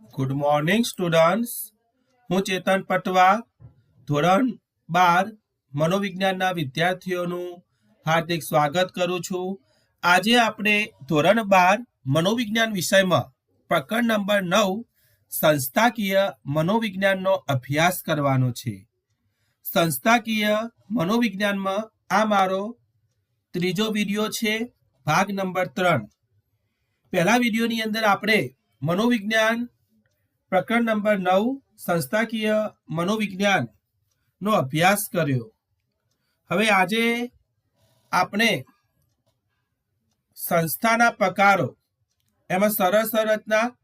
Good morning students હું ચેતન પટવા, ધોરણ બાર, મનોવિજ્ઞાનના વિદ્યાર્થીઓનું હાર્દિક સ્વાગત કરું છું. આજે આપણે ધોરણ બાર, મનોવિજ્ઞાન વિષયમાં પ્રકરણ નંબર નવ, સંસ્થાકીય મનોવિજ્ઞાનનો અભ્યાસ કરવાનો છે. સંસ્થાકીય મનોવિજ્ઞાનમાં આ મારો ત્રીજો વીડિયો છે, ભાગ નંબર ત્રણ. પહેલા વિડીયોની અંદર આપણે મનોવિજ્ઞાન પ્રકરણ નંબર નવ, સંસ્થાકીય મનોવિજ્ઞાન નો અભ્યાસ કર્યો. હવે આજે આપણે સંસ્થાના પ્રકારો, એમાં સરળ સંરચના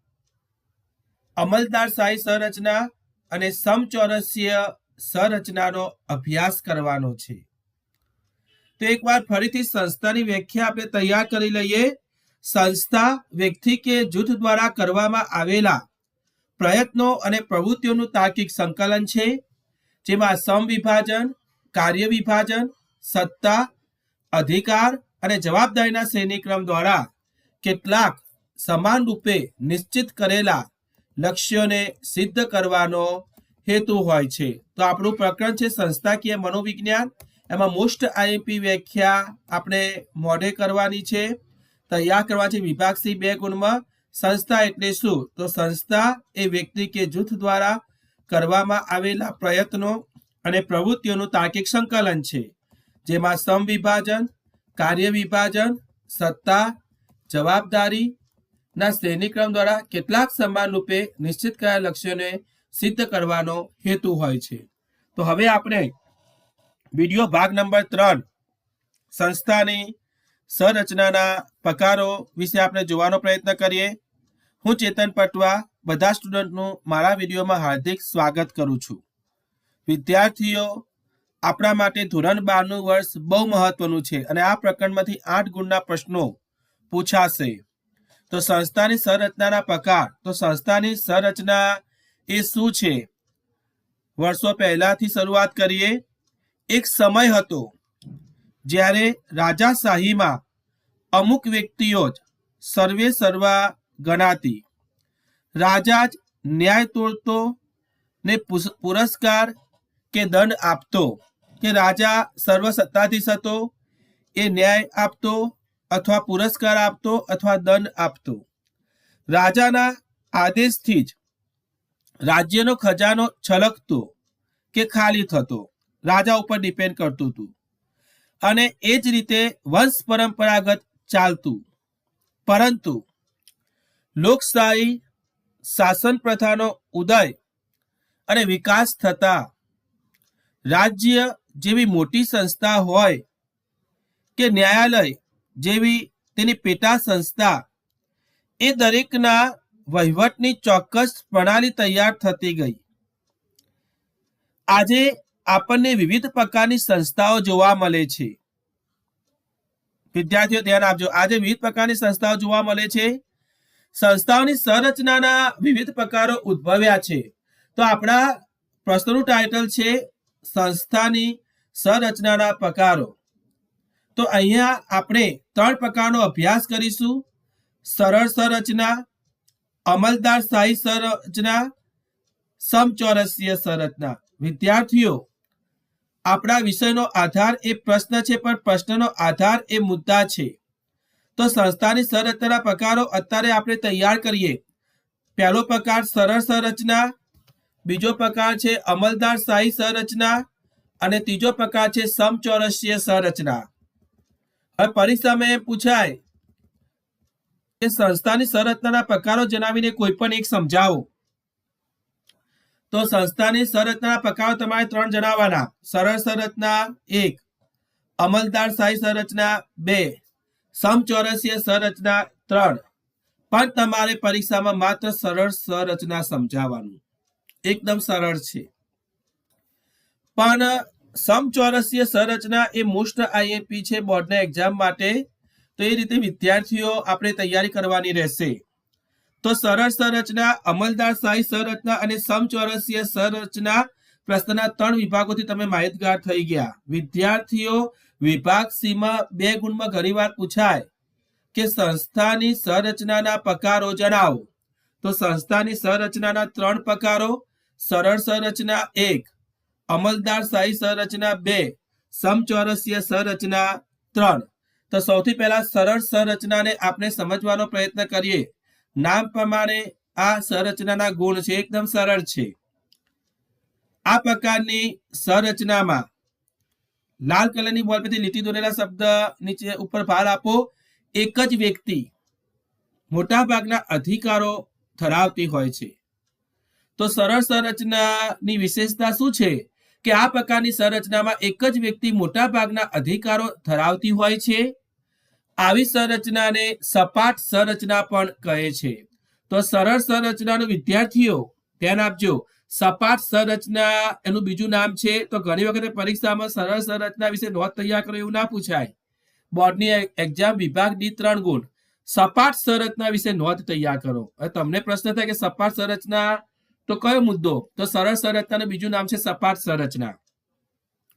અમલદાર શાહી સંરચના અને સમચોરસીય સંરચનાનો અભ્યાસ કરવાનો છે. તો એકવાર ફરીથી સંસ્થાની વ્યાખ્યા આપણે તૈયાર કરી લઈએ. સંસ્થા વ્યક્તિ કે જૂથ દ્વારા કરવામાં આવેલા પ્રયત્નો અને પ્રવૃત્તિઓનું તાર્કિક સંકલન છે, જેમાં સમ વિભાજન, કાર્ય વિભાજન, સત્તા, અધિકાર અને જવાબદારીના શ્રેણીક્રમ દ્વારા કેટલાક સમાન રૂપે નિશ્ચિત કરેલા લક્ષ્યોને સિદ્ધ કરવાનો હેતુ હોય છે. તો આપણું પ્રકરણ છે સંસ્થાકીય મનોવિજ્ઞાન. એમાં મોસ્ટ આઈએમપી વ્યાખ્યા આપણે મોઢે કરવાની છે. તૈયાર કરવા છે વિભાગ સી બે ગુણમાં. સંસ્થા એટલે શું? તો સંસ્થા એ વ્યક્તિ કે જૂથ દ્વારા કરવામાં આવેલા પ્રયત્નો અને પ્રવૃત્તિઓનું તાર્કિક સંકલન છે. જેમાં સમ વિભાજન, કાર્ય વિભાજન, સત્તા જવાબદારી ના શ્રેણીક્રમ દ્વારા કેટલાક સમાન રૂપે નિશ્ચિત કરેલા લક્ષ્યોને સિદ્ધ કરવાનો હેતુ હોય છે. તો હવે આપણે વીડિયો ભાગ નંબર ત્રણ, સંસ્થાની સંરચનાના પ્રકારો વિશે આપણે જોવાનો પ્રયત્ન કરીએ. હું ચેતન પટવા બધા સ્ટુડન્ટનું મારા વિડીયોમાં હાર્દિક સ્વાગત કરું છું. વિદ્યાર્થીઓ, આપણા માટે ધોરણ બારનું વર્ષ બહુ મહત્વનું છે અને આ પ્રકરણમાંથી આઠ ગુણના પ્રશ્નો પૂછાશે. તો સંસ્થાની સંરચનાના પ્રકાર, તો સંસ્થાની સંરચના એ શું છે? વર્ષો પહેલાથી શરૂઆત કરીએ. એક સમય હતો જ્યારે રાજાશાહીમાં અમુક વ્યક્તિઓ જ સર્વે સર્વા ગણાતી. રાજા જ ન્યાય તોડતો ને પુરસ્કાર કે દંડ આપતો. કે રાજા સર્વસત્તાધીશ હતો, એ ન્યાય આપતો અથવા પુરસ્કાર આપતો અથવા દંડ આપતો. રાજાના આદેશથી જ રાજ્યનો ખજાનો છલકતો કે ખાલી થતો. રાજા ઉપર ડિપેન્ડ કરતું હતું. અને એ જ રીતે વંશ પરંપરાગત ચાલતું. પરંતુ લોકશાહી શાસન પ્રથાનો ઉદય અને વિકાસ થતા રાજ્ય જેવી મોટી સંસ્થા હોય કે ન્યાયાલય જેવી તેની પેટા સંસ્થા, એ દરેકના વહીવટની ચોક્કસ પ્રણાલી તૈયાર થતી ગઈ. આજે આપણને વિવિધ પ્રકારની સંસ્થાઓ જોવા મળે છે. વિદ્યાર્થીઓ, ધ્યાન આપજો. આજે વિવિધ પ્રકારની સંસ્થાઓ જોવા મળે છે. સંસ્થાઓની સંરચનાના વિવિધ પ્રકારો ઉદ્ભવ્યા છે. તો આપણા પ્રશ્નનું ટાઇટલ છે સંસ્થાની સંરચનાના પ્રકારો. તો અહીંયા આપણે ત્રણ પ્રકારનો અભ્યાસ કરીશું. સરળ સંરચના અમલદાર શાહી સંરચના, સમચોરસીય સંરચના. વિદ્યાર્થીઓ, આપણા વિષયનો આધાર એ પ્રશ્ન છે, પણ પ્રશ્નનો આધાર એ મુદ્દા છે. તો સંસ્થાની સંરચના પ્રકારો અત્યારે આપણે તૈયાર કરીએ. પહેલો પ્રકાર સરળ સંરચના, બીજો પ્રકાર છે અમલદાર શાહી સંરચના અને ત્રીજો પ્રકાર છે સમચોરસીય સંરચના. હવે પરીક્ષામાં એમ પૂછાય કે સંસ્થાની સંરચનાના પ્રકારો જણાવીને કોઈ પણ એક સમજાવો. તો સંસ્થાની સંરચના પ્રકારો તમારે ત્રણ જણાવવાના સરળ સંરચના એક, અમલદાર શાહી સંરચના બે સમચોરસીય સંરચના ત્રણ. પણ તમારે પરીક્ષામાં માત્ર સરળ સંરચના સમજાવવાનું. એકદમ સરળ છે. પણ સમચોરસીય સંરચના એ મોસ્ટ આઈએમપી છે બોર્ડના એક્ઝામ માટે. તો એ રીતે વિદ્યાર્થીઓ આપણે તૈયારી કરવાની રહેશે. તો સરળ સંરચના, અમલદાર શાહી સંરચના અને સમચોરસીય સંરચના પ્રશ્નના ત્રણ વિભાગોથી તમે માહિતગાર થઈ ગયા. વિદ્યાર્થીઓ વિભાગ સીમાં બે ગુણમાં ઘણીવાર પૂછાય કે સંસ્થાની સંરચનાના પ્રકારો જણાવો. તો સંસ્થાની સંરચનાના ત્રણ પ્રકારો, સરળ સંરચના એક, અમલદાર શાહી સંરચના બે, સમચોરસીય સંરચના ત્રણ. તો સૌથી પહેલા સરળ સંરચનાને આપણે સમજવાનો પ્રયત્ન કરીએ. નામ પ્રમાણે આ સંરચનાના ગુણ છે, એકદમ સરળ છે. આ પ્રકારની સંરચનામાં લાલ કલરની બોલ પરથી લીટી દોરેલા શબ્દ નીચે ઉપર ભાર આપો. એક જ વ્યક્તિ મોટા ભાગના અધિકારો ધરાવતી હોય છે. તો સરળ સંરચનાની વિશેષતા શું છે? કે આ પ્રકારની સંરચનામાં એક જ વ્યક્તિ મોટા ભાગના અધિકારો ધરાવતી હોય છે. આવી સંરચનાને સપાટ સંરચના પણ કહે છે. તો સરળ સંરચનાનો વિદ્યાર્થીઓ, ધ્યાન આપજો. સપાટ સંરચના, એનું બીજું નામ છે, તો ઘણી વખતે પરીક્ષામાં સરળ સંરચના વિશે નોંધ તૈયાર કરો એવું ના પૂછાય. બોર્ડની એક્ઝામ વિભાગ ડી ત્રણ ગુણ. સપાટ સંરચના વિશે નોંધ તૈયાર કરો. તમને પ્રશ્ન થાય કે સપાટ સંરચના, તો કયો મુદ્દો? તો સરળ સંરચનાનું બીજું નામ છે સપાટ સંરચના.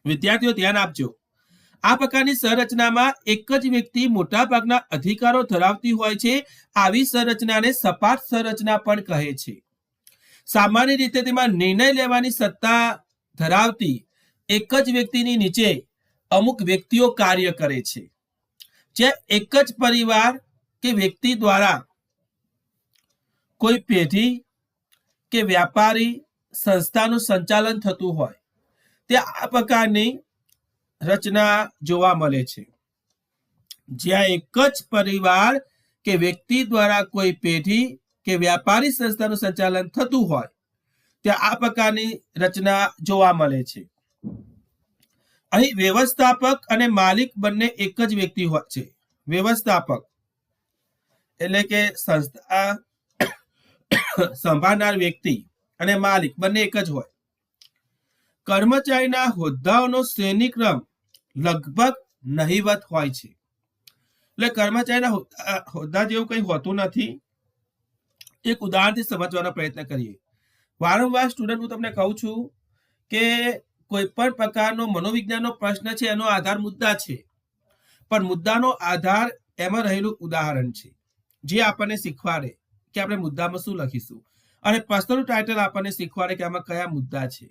વિદ્યાર્થીઓ, ધ્યાન આપજો. આ પ્રકારની સંરચનામાં એક જ વ્યક્તિ મોટા ભાગના અધિકારો ધરાવતી હોય છે, આવી સંરચનાને સપાટ સંરચના પણ કહે છે. સામાન્ય રીતે તેમાં નિર્ણય લેવાની સત્તા ધરાવતી એક જ વ્યક્તિની નીચે અમુક વ્યક્તિઓ કાર્ય કરે છે. જે એક જ પરિવાર કે વ્યક્તિ દ્વારા કોઈ પેઢી કે વ્યાપારી સંસ્થાનું સંચાલન થતું હોય, તે આ પ્રકારની રચના જોવા મળે છે. જ્યાં એક જ પરિવાર કે વ્યક્તિ દ્વારા કોઈ પેઢી કે વ્યાપારી સંસ્થાનું સંચાલન થતું હોય, ત્યાં આ પ્રકારની રચના જોવા મળે છે. અહીં વ્યવસ્થાપક અને માલિક બંને એક જ વ્યક્તિ હોય છે. વ્યવસ્થાપક એટલે કે સંસ્થા સંભાળનાર વ્યક્તિ અને માલિક બંને એક જ હોય. કર્મચારીના હોદ્દાઓનો શ્રેણીક્રમ લગભગ નહિવત હોય છે. એટલે કર્મચારીના હોદ્દા જેવું કંઈ હોતું નથી. એક ઉદાહરણથી સમજવાનો પ્રયત્ન કરીએ. વારંવાર સ્ટુડન્ટ હું તમને કહું છું કે કોઈ પણ પ્રકારનો મનોવિજ્ઞાનનો પ્રશ્ન છે, એનો આધાર મુદ્દા છે. પણ મુદ્દાનો આધાર એમાં રહેલું ઉદાહરણ છે, જે આપણને શીખવાડે કે આપણે મુદ્દામાં શું લખીશું. અને પ્રશ્નનું ટાઇટલ આપણને શીખવાડે કે આમાં કયા મુદ્દા છે.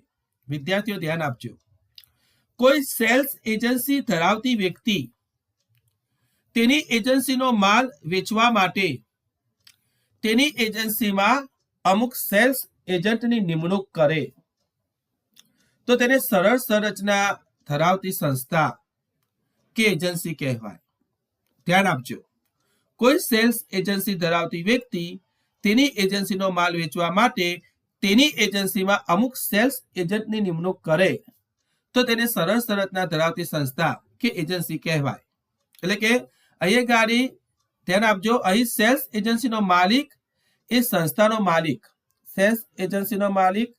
વિદ્યાર્થીઓ, ધ્યાન આપજો. કોઈ સેલ્સ એજન્સી ધરાવતી વ્યક્તિ તેની એજન્સીનો માલ વેચવા માટે તેની એજન્સીમાં અમુક સેલ્સ એજન્ટની નિમણૂક કરે. તો તેને સરળ સંરચના ધરાવતી સંસ્થા કે એજન્સી કહેવાય. ધ્યાન આપજો. કોઈ સેલ્સ એજન્સી ધરાવતી વ્યક્તિ તેની એજન્સીનો માલ વેચવા માટે તેની એજન્સીમાં અમુક સેલ્સ એજન્ટની નિમણૂક કરે. તો તેને સરળ સંરચના ધરાવતી સંસ્થા કે એજન્સી કહેવાય. એટલે કે અહીંયા ગાડી, ધ્યાન આપજો, અહીં સેલ્સ એજન્સીનો માલિક એ સંસ્થાનો માલિક, સેલ્સ એજન્સીનો માલિક,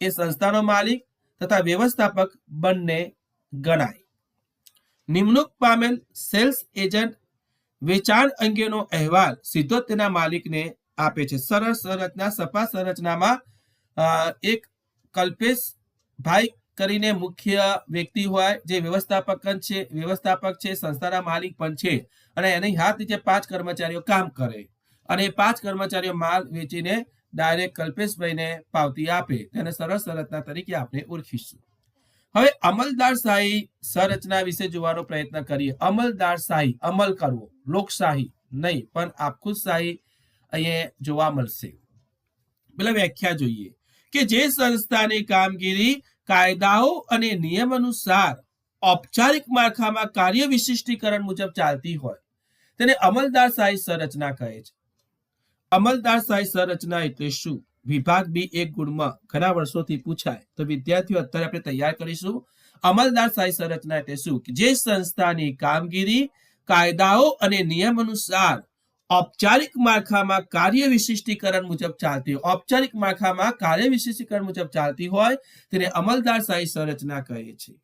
એ સંસ્થાનો માલિક તથા વ્યવસ્થાપક બંને ગણાય. નિમણૂક પામેલ સેલ્સ એજન્ટ વેચાણ અંગેનો અહેવાલ સીધો તેના માલિકને આપે છે. સરળ સંરચના સપા સંરચનામાં એક કલ્પેશ ભાઈ કરીને મુખ્ય વ્યક્તિ હોય, જે વ્યવસ્થાપક છે વ્યવસ્થાપક છે, સંસ્થાના માલિક પણ છે અને એની હાથ નીચે પાંચ કર્મચારીઓ કામ કરે. અને પાંચ કર્મચારીઓ માલ વેચીને ડાયરેક્ટ કલ્પેશભાઈને પાવતી આપે. તેને સરળ સંરચના તરીકે આપણે ઓળખીશું. હવે અમલદારશાહી સંરચના વિશે જોવાનો પ્રયત્ન કરીએ. અમલદારશાહી અમલ કરવો, લોકશાહી નહીં, પણ આપખુદશાહી અહીંયા જોવા મળશે. પેલા વ્યાખ્યા જોઈએ કે જે સંસ્થાની કામગીરી, કાયદાઓ અને નિયમ અનુસાર ઔપચારિક માળખામાં કાર્ય વિશિષ્ટીકરણ મુજબ ચાલતી હોય, તેને અમલદારશાહી સંરચના કહે છે. અમલદારશાહી સંરચના એટલે શું? વિભાગ બી એક ગુણમાં ઘણા વર્ષોથી પૂછાય. તો વિદ્યાર્થીઓ, અત્યારે આપણે તૈયાર કરીશું. અમલદારશાહી સંરચના એટલે શું? જે સંસ્થાની કામગીરી, કાયદાઓ અને નિયમ અનુસાર ઔપચારિક માળખામાં કાર્ય વિશિષ્ટીકરણ મુજબ ચાલતી હોય. ઔપચારિક માળખામાં કાર્ય વિશિષ્ટીકરણ મુજબ ચાલતી હોય, તેને અમલદારશાહી સંરચના કહે છે.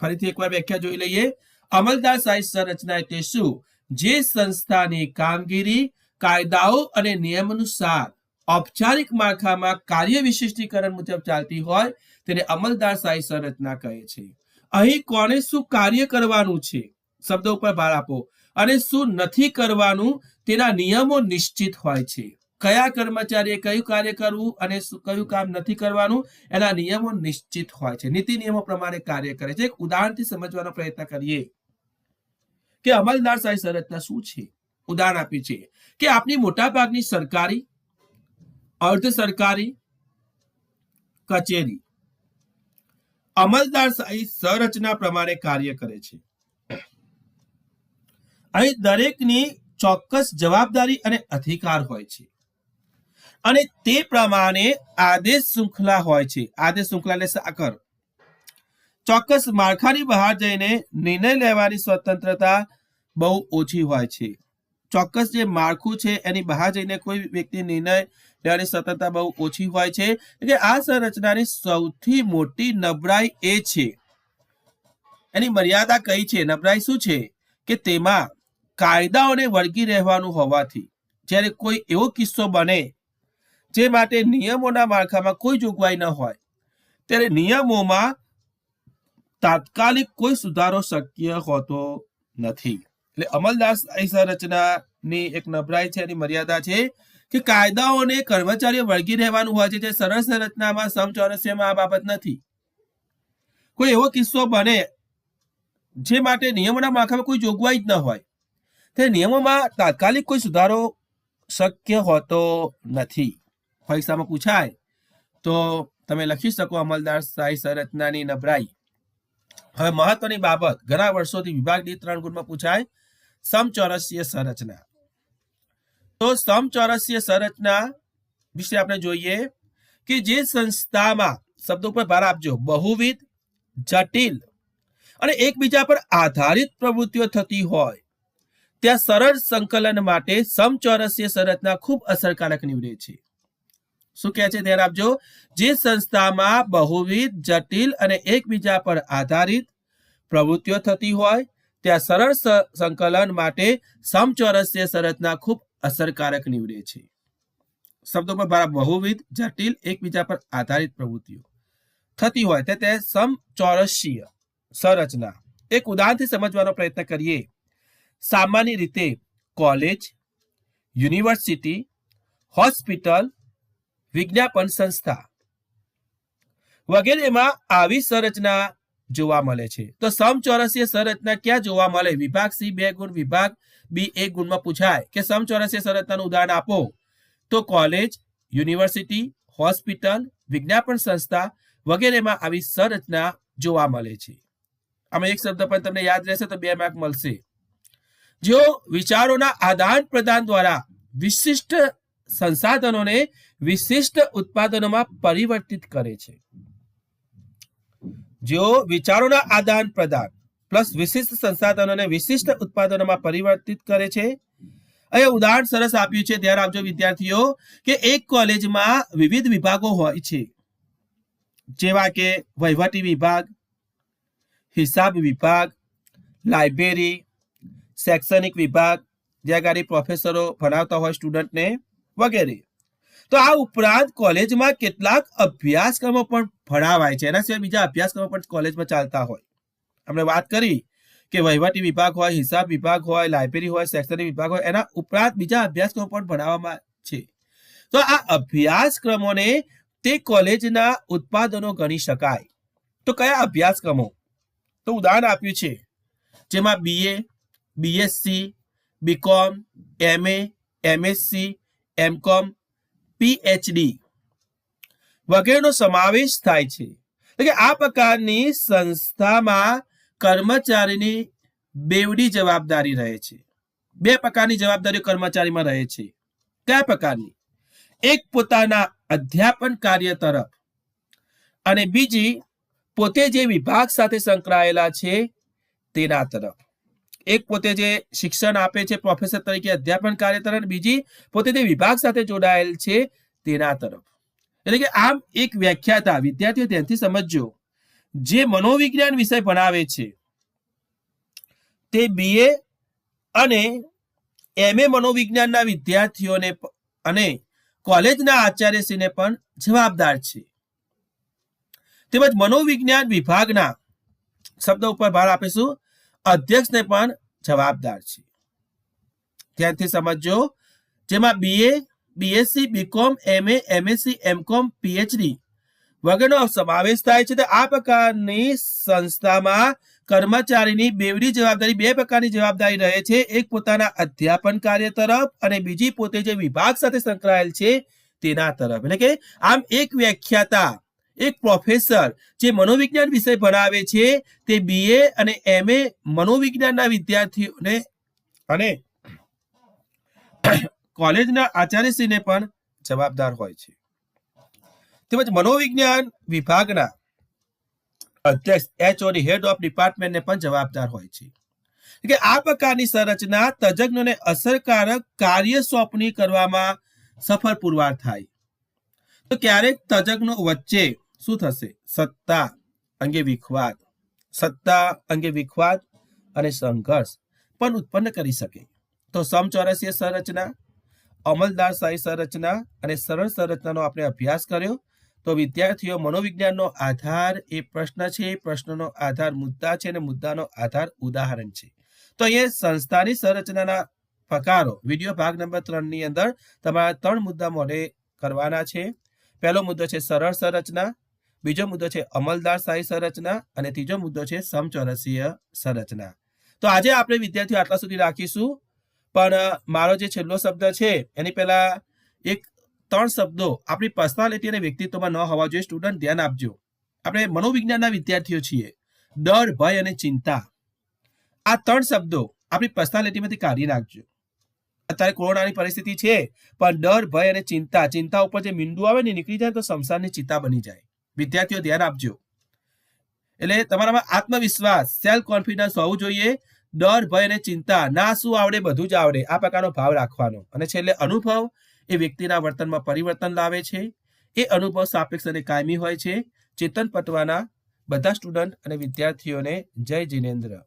ફરીથી એકવાર વ્યાખ્યા જોઈ લઈએ. અમલદાર સહાય સંરચના એટલે શું? જે સંસ્થાની કામગીરી કાયદાઓ અને નિયમ અનુસાર ઔપચારિક માળખામાં કાર્ય વિશિષ્ટીકરણ મુજબ ચાલતી હોય તેને અમલદારશાહી સંરચના કહે છે. અહીં કોને શું કાર્ય કરવાનું છે? શબ્દ ઉપર ભાર આપો. અને શું નથી કરવાનું તેના નિયમો નિશ્ચિત હોય છે. કયા કર્મચારીએ કયું કાર્ય કરવું અને કયું કામ નથી કરવાનું એના નિયમો નિશ્ચિત હોય છે. નીતિ નિયમો પ્રમાણે કાર્ય કરે છે. એક ઉદાહરણથી સમજવાનો પ્રયત્ન કરીએ કે અમલદાર શાહી સંરચના શું છે? ઉદાહરણ આપીએ છીએ કે આપની મોટાભાગની સરકારી, અર્ધ સરકારી કચેરી અમલદાર શાહી સંરચના પ્રમાણે કાર્ય કરે છે. અહીં દરેકની ચોક્કસ જવાબદારી અને અધિકાર હોય છે. અને તે પ્રમાણે આદેશ શૃંખલા હોય છે. આદેશ શૃંખલા સાકર. ચોક્કસ માળખાની બહાર જઈને નિર્ણય લેવાની સ્વતંત્રતા બહુ ઓછી હોય છે. ચોક્કસ જે માળખું છે, એની બહાર જઈને કોઈ વ્યક્તિ નિર્ણય લેવાની સ્વતંત્રતા બહુ ઓછી હોય છે. એટલે આ સંરચનાની સૌથી મોટી નબળાઈ એ છે. એની મર્યાદા કઈ છે? નબળાઈ શું છે? કે તેમાં કાયદાઓને વળગી રહેવાનું હોવાથી, જ્યારે કોઈ એવો કિસ્સો બને જે માટે નિયમોના માળખામાં કોઈ જોગવાઈ ન હોય, ત્યારે નિયમોમાં તાત્કાલિક કોઈ સુધારો શક્ય હોતો નથી. એટલે અમલદાર સંરચનાની એક નબળાઈ છે, એની મર્યાદા છે કે કાયદાઓને કર્મચારીઓ વળગી રહેવાનું હોય છે, જે સરળ સંરચનામાં સમચોરસ્યમાં આ બાબત નથી. કોઈ એવો કિસ્સો બને જે માટે નિયમોના માળખામાં કોઈ જોગવાઈ જ ન હોય. તે નિયમોમાં તાત્કાલિક કોઈ સુધારો શક્ય હોતો નથી. પૈસામાં પૂછાય તો તમે લખી શકો અમલદાર સ્થાયી સંરચનાની નબળાઈ. હવે મહત્વની બાબત, ઘણા વર્ષોથી વિભાગ ડી ત્રણ ગુણમાં પૂછાય સમચોરસ્ય સંરચના. તો સમચોરસીય સંરચના વિશે આપણે જોઈએ કે જે સંસ્થામાં, શબ્દો પર ભાર આપજો, બહુવિધ, જટિલ અને એકબીજા પર આધારિત પ્રવૃત્તિઓ થતી હોય. ત્યાં સરળ સંકલન માટે સમચોરસીય સંરચના ખૂબ અસરકારક નીવડે છે. શું કહે છે? ધ્યાન આપજો. જે સંસ્થામાં બહુવિધ, જટિલ અને એકબીજા પર આધારિત પ્રવૃત્તિઓ થતી હોય ત્યાં સરળ સંકલન માટે સમચોરસ્ય સંરચના ખૂબ અસરકારક નીવડે છે. શબ્દો પર ભાર બહુવિધ, જટિલ, એકબીજા પર આધારિત પ્રવૃત્તિઓ. થતી હોય તે તે સમચોરસ્ય સંરચના. એક ઉદાહરણથી સમજવાનો પ્રયત્ન કરીએ. સામાન્ય રીતે કોલેજ, યુનિવર્સિટી, હોસ્પિટલ, વિજ્ઞાપન સંસ્થા વગેરેમાં આવી સંરચના જોવા મળે છે. તો સમચોરસ્ય સંરચના ક્યાં જોવા મળે? વિભાગ સી, બે ગુણ. વિભાગ બી, એક ગુણમાં પૂછાય કે સમચોરસીય સંરચનાનું ઉદાહરણ આપો. તો કોલેજ, યુનિવર્સિટી, હોસ્પિટલ, વિજ્ઞાપન સંસ્થા વગેરેમાં આવી સંરચના જોવા મળે છે. આમાં એક શબ્દ પણ તમને યાદ રહેશે તો બે માર્ક મળશે. જેઓ વિચારોના આદાન પ્રદાન દ્વારા વિશિષ્ટ સંસાધનોને વિશિષ્ટ ઉત્પાદનોમાં પરિવર્તિત કરે છે. જેઓ વિચારોના આદાન પ્રદાન પ્લસ વિશિષ્ટ સંસાધનોને વિશિષ્ટ ઉત્પાદનોમાં પરિવર્તિત કરે છે. અહીંયા ઉદાહરણ સરસ આપ્યું છે. ધ્યાન આપજો વિદ્યાર્થીઓ, કે એક કોલેજમાં વિવિધ વિભાગો હોય છે. જેવા કે વહીવટી વિભાગ, હિસાબ વિભાગ, લાઇબ્રેરી, શૈક્ષણિક વિભાગ, જ્યાં ગાડી પ્રોફેસરો ભણાવતા હોય સ્ટુડન્ટને વગેરે. તો આ ઉપરાંત કોલેજમાં કેટલાક અભ્યાસક્રમો પણ ભણાવાય છે. એના સિવાય બીજા અભ્યાસક્રમો પણ કોલેજમાં ચાલતા હોય. આપણે વાત કરી કે વહીવટી વિભાગ હોય, હિસાબ વિભાગ હોય, લાઇબ્રેરી હોય, શૈક્ષણિક વિભાગ હોય, એના ઉપરાંત બીજા અભ્યાસક્રમો પણ ભણાવવામાં છે. તો આ અભ્યાસક્રમોને તે કોલેજના ઉત્પાદનો ગણી શકાય. તો કયા અભ્યાસક્રમો? તો ઉદાહરણ આપ્યું છે. જેમાં BA BSc BCom MA MSc MCom PhD વગેરેનો સમાવેશ થાય છે. આ પ્રકારની સંસ્થામાં કર્મચારીની બેવડી જવાબદારી રહે છે. બે પ્રકારની જવાબદારીઓ કર્મચારીમાં રહે છે. કયા પ્રકારની? એક પોતાના અધ્યાપન કાર્ય તરફ અને બીજી પોતે જે વિભાગ સાથે સંકળાયેલા છે તેના તરફ. એક પોતે જે શિક્ષણ આપે છે પ્રોફેસર તરીકે અધ્યાપન કાર્ય તરફ બીજી પોતે જે વિભાગ સાથે જોડાયેલ છે તેના તરફ. એટલે કે આમ એક વ્યાખ્યાતા વિદ્યાર્થીઓ, ધ્યાનથી સમજજો. જે મનોવિજ્ઞાન વિષય ભણાવે છે, તે બીએ અને એમએ મનોવિજ્ઞાનના વિદ્યાર્થીઓને અને કોલેજના આચાર્યશ્રીને પણ જવાબદાર છે. તેમજ મનોવિજ્ઞાન વિભાગના શબ્દ ઉપર ભાર આપીશું. અધ્યક્ષને પણ જવાબદાર છે. ધ્યાનથી સમજજો. જેમાં BA BSc BCom MA MSc MCom PhD વગેરેનો સમાવેશ થાય છે. તો આ પ્રકારની સંસ્થામાં કર્મચારીની બેવડી જવાબદારી બે પ્રકારની જવાબદારી રહે છે. એક પોતાના અધ્યાપન કાર્ય તરફ અને બીજી પોતે જે વિભાગ સાથે સંકળાયેલ છે તેના તરફ. એટલે કે આમ એક વ્યાખ્યાતા, એક પ્રોફેસર જે મનોવિજ્ઞાન વિષય ભણાવે છે તે બીએ અને એમએ મનોવિજ્ઞાનના વિદ્યાર્થીઓને અને કોલેજના આચાર્યશ્રીને પણ જવાબદાર હોય છે. તેમજ મનોવિજ્ઞાન વિભાગના અધ્યક્ષ એચઓડી હેડ ઓફ ડિપાર્ટમેન્ટને પણ જવાબદાર હોય છે. કે આ પ્રકારની સંરચના તજજ્ઞોને અસરકારક કાર્ય સોંપણી કરવામાં સફળ પુરવાર થાય. તો ક્યારેક તજજ્ઞો વચ્ચે શું થશે? સત્તા અંગે વિખવાદ. સત્તા અંગે વિખવાદ અને સંઘર્ષ પણ ઉત્પન્ન કરી શકે. તો સમચોરસીય સંરચના અમલદારશાહી સંરચના અને સરળ સંરચનાનો આપણે અભ્યાસ કર્યો. તો વિદ્યાર્થીઓ, મનોવિજ્ઞાનનો આધાર એ પ્રશ્ન છે. પ્રશ્નનો આધાર મુદ્દા છે અને મુદ્દાનો આધાર ઉદાહરણ છે. તો અહીંયા સંસ્થાની સંરચનાના પ્રકારો. વીડિયો ભાગ નંબર ત્રણની અંદર તમારા ત્રણ મુદ્દા મોડે કરવાના છે. પહેલો મુદ્દો છે સરળ સંરચના. બીજો મુદ્દો છે અમલદાર સાહી સંરચના. અને ત્રીજો મુદ્દો છે સમચોરસીય સંરચના. તો આજે આપણે વિદ્યાર્થીઓ આટલા સુધી રાખીશું. પણ મારો જે છેલ્લો શબ્દ છે, એની પહેલા એક ત્રણ શબ્દો આપણી પર્સનાલિટી અને વ્યક્તિત્વમાં ન હોવા જોઈએ. સ્ટુડન્ટ ધ્યાન આપજો. આપણે મનોવિજ્ઞાનના વિદ્યાર્થીઓ છીએ. ડર, ભય અને ચિંતા. આ ત્રણ શબ્દો આપણી પર્સનાલિટીમાંથી કાઢી નાખજો. અત્યારે કોરોનાની પરિસ્થિતિ છે, પણ ડર, ભય અને ચિંતા ચિંતા ઉપર જે મીંડું આવે ને નીકળી જાય તો સંસારની ચિંતા બની જાય. વિદ્યાર્થીઓ, ધ્યાન આપજો. એટલે તમારામાં આત્મવિશ્વાસ સેલ્ફ કોન્ફિડન્સ હોવું જોઈએ. ડર, ભય અને ચિંતા, ના શું આવડે, બધું જ આવડે, આ પ્રકારનો ભાવ રાખવાનો. અને છેલ્લે અનુભવ, એ વ્યક્તિના વર્તનમાં પરિવર્તન લાવે છે. એ અનુભવ સાપેક્ષ અને કાયમી હોય છે. ચેતન પટવાના બધા સ્ટુડન્ટ અને વિદ્યાર્થીઓને જય જિનેન્દ્ર.